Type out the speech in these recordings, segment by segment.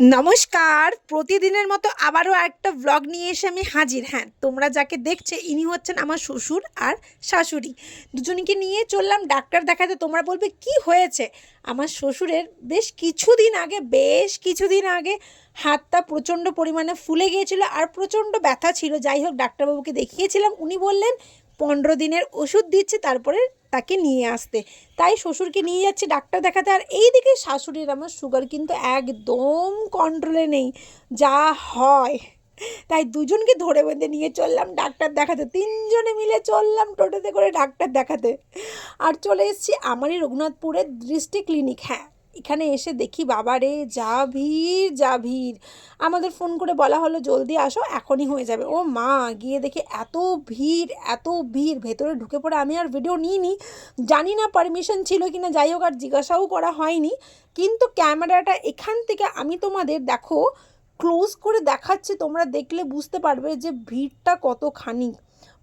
নমস্কার। প্রতিদিনের মতো আবারও একটা ব্লগ নিয়ে এসে আমি হাজির। হ্যাঁ তোমরা যাকে দেখছে, ইনি হচ্ছেন আমার শ্বশুর আর শাশুড়ি। দুজনকে নিয়ে চললাম ডাক্তার দেখাতে। তোমরা বলবে, কি হয়েছে? আমার শ্বশুরের বেশ কিছুদিন আগে, বেশ কিছুদিন আগে হাতটা প্রচণ্ড পরিমাণে ফুলে গিয়েছিল আর প্রচণ্ড ব্যথা ছিল। যাই হোক, ডাক্তারবাবুকে দেখিয়েছিলাম। উনি বললেন পনেরো দিনের ওষুধ দিচ্ছে তারপরে তাকে নিয়ে আসতে। তাই শ্বশুরকে নিয়ে যাচ্ছি ডাক্তার দেখাতে। আর এইদিকে শাশুড়ির আমার সুগার কিন্তু একদম কন্ট্রোলে নেই। যা হয়। তাই দুজনকে ধরে বেঁধে নিয়ে চললাম ডাক্তার দেখাতে। তিনজনে মিলে চললাম টোটোতে করে ডাক্তার দেখাতে। আর চলে এসেছি আমারই রঘুনাথপুরের দৃষ্টি ক্লিনিক হ্যাঁ এখানে এসে দেখি, বাবা রে, যা ভিড় যা ভিড়। আমাদের ফোন করে বলা হলো, জলদি আসো, এখনই হয়ে যাবে। ও মা, গিয়ে দেখি এত ভিড় এত ভিড়, ভেতরে ঢুকে পড়ে আমি আর ভিডিও নিইনি। জানি না পারমিশন ছিল কি না, যাই হোক, আর জিজ্ঞাসাও করা হয়নি। কিন্তু ক্যামেরাটা এখান থেকে আমি তোমাদের, দেখো ক্লোজ করে দেখাচ্ছি, তোমরা দেখলে বুঝতে পারবে যে ভিড়টা কতখানি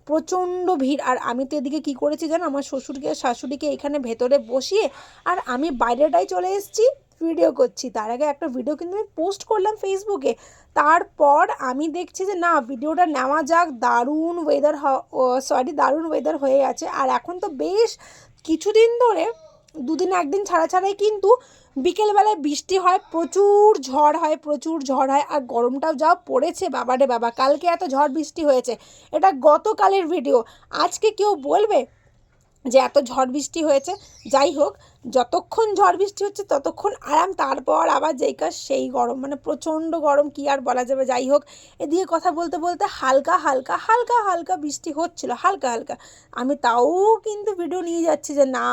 প্রচণ্ড ভিড়। আর আমি তো এদিকে কী করেছি জানো? আমার শ্বশুরকে, শাশুড়িকে এখানে ভেতরে বসিয়ে আর আমি বাইরেটাই চলে এসেছি ভিডিও করছি। তার আগে একটা ভিডিও কিন্তু আমি পোস্ট করলাম ফেসবুকে তারপর আমি দেখছি যে না ভিডিওটা নেওয়া যাক, দারুণ ওয়েদার সরি দারুণ ওয়েদার হয়ে আছে আর এখন তো বেশ কিছুদিন ধরে দুদিন একদিন ছাড়া ছাড়াই কিন্তু বিকেলবেলায় বৃষ্টি হয়, প্রচুর ঝড় হয়, প্রচুর ঝড় হয় আর গরমটাও যা পড়েছে বাবা রে বাবা, কালকে এত ঝড় বৃষ্টি হয়েছে। এটা গতকালের ভিডিও আজকে কেউ বলবে যে এত ঝড় বৃষ্টি হয়েছে, যাই হোক, যতক্ষণ ঝড় বৃষ্টি হচ্ছে ততক্ষণ আরাম, তারপর আবার যেই কাজ, সেই গরম মানে প্রচণ্ড গরম কি আর বলা যাবে, যাই হোক। এদিকে কথা বলতে বলতে হালকা হালকা হালকা হালকা বৃষ্টি হচ্ছিল, হালকা হালকা। আমি তাও কিন্তু ভিডিও নিয়ে যাচ্ছি যে না,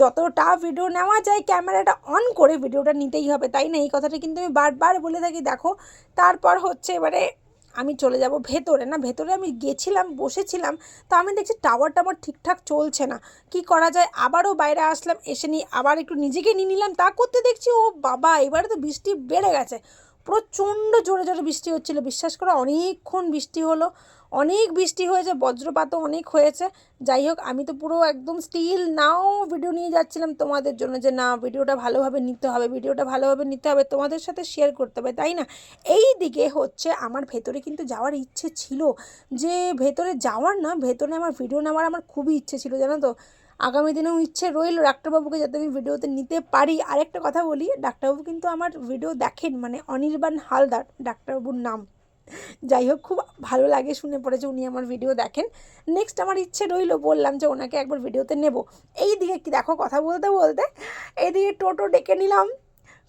যতটা ভিডিও নেওয়া যায় ক্যামেরাটা অন করে ভিডিওটা নিতেই হবে, তাই না? এই কথাটা কিন্তু আমি বারবার বলে থাকি, দেখো। তারপর হচ্ছে এবারে আমি চলে যাব ভেতরে, না? ভেতরে আমি গেছিলাম, বসেছিলাম, তো আমি দেখছি টাওয়ারটা আমার ঠিকঠাক চলছে না। কি করা যায়? আবারও বাইরে আসলাম, এসে নিয়ে আবার একটু নিজেকে নিয়ে নিলাম, তা করতে দেখছি, ও বাবা, এবারে তো বৃষ্টি বেড়ে গেছে। প্রচণ্ড জোরে জোরে বৃষ্টি হচ্ছিল। বিশ্বাস করো, অনেকক্ষণ বৃষ্টি হলো। অনেক বৃষ্টি হয়েছে, বজ্রপাতও অনেক হয়েছে। যাই হোক, আমি তো পুরো একদম স্টিল নাও ভিডিও নিয়ে যাচ্ছিলাম তোমাদের জন্য যে, না ভিডিওটা ভালোভাবে নিতে হবে ভিডিওটা ভালোভাবে নিতে হবে, তোমাদের সাথে শেয়ার করতে হবে। তাই না? এই দিকে হচ্ছে আমার ভেতরে কিন্তু যাওয়ার ইচ্ছে ছিল। যে, ভেতরে যাওয়ার না, ভেতরে আমার ভিডিও নেওয়ার আমার খুবই ইচ্ছে ছিল, জানো তো? আগামী দিনেও ইচ্ছে রইল ডাক্তারবাবুকে যাতে আমি ভিডিওতে নিতে পারি। আরেকটা কথা বলি, ডাক্তারবাবু কিন্তু আমার ভিডিও দেখেন মানে অনির্বাণ হালদার ডাক্তারবাবুর নাম। যাই হোক, খুব ভালো লাগে শুনে পড়েছে উনি আমার ভিডিও দেখেন। নেক্সট আমার ইচ্ছে রইল, বললাম যে ওনাকে একবার ভিডিওতে নেব। এই দিকে কি দেখো, কথা বলতে বলতে এইদিকে টোটো ডেকে নিলাম।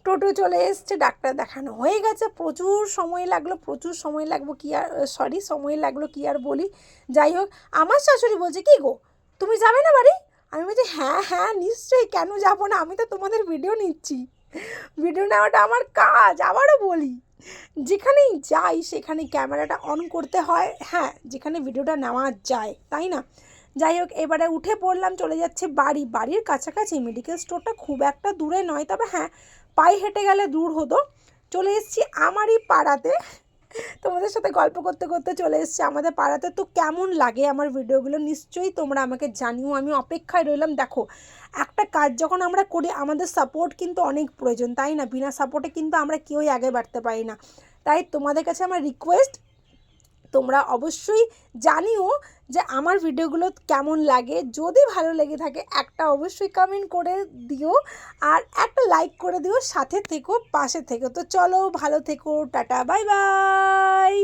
টোটো চলে এসছে, ডাক্তার দেখানো হয়ে গেছে। প্রচুর সময় লাগল, প্রচুর সময় লাগবো কি আর সরি সময় লাগল কি আর বলি। যাই হোক, আমার শাশুড়ি বলছে, কি গো, তুমি যাবে না বাড়ি? আমি বলছি হ্যাঁ হ্যাঁ নিশ্চয়ই, কেন যাব না? আমি তো তোমাদের ভিডিও নিচ্ছি। ভিডিও নেওয়াটা আমার কাজ, আবারও বলি, যেখানেই যাই সেখানে ক্যামেরাটা অন করতে হয়। হ্যাঁ যেখানে ভিডিওটা নেওয়া যায়, তাই না? যাই হোক, এবারে উঠে পড়লাম, চলে যাচ্ছে বাড়ি। বাড়ির কাছাকাছি মেডিকেল স্টোরটা খুব একটা দূরে নয়, তবে হ্যাঁ পায়ে হেঁটে গেলে দূর হতো। চলে এসেছি আমারই পাড়াতে। তোমাদের সাথে গল্প করতে করতে চলে এসছে আমাদের পাড়াতে। তো কেমন লাগে আমার ভিডিওগুলো? নিশ্চয়ই তোমরা আমাকে জানিও, আমি অপেক্ষায় রইলাম। দেখো, একটা কাজ যখন আমরা করি, আমাদের সাপোর্ট কিন্তু অনেক প্রয়োজন, তাই না? বিনা সাপোর্টে কিন্তু আমরা কেউই আগে বাড়তে পারি না। তাই তোমাদের কাছে আমার রিকোয়েস্ট তোমরা অবশ্যই জানিও যে আমার ভিডিওগুলো কেমন লাগে। যদি ভালো লেগে থাকে, একটা অবশ্যই কমেন্ট করে দিও আর একটা লাইক করে দিও, সাথে থেকো, পাশে থেকো। তো চলো, ভালো থেকো, টাটা বাই বাই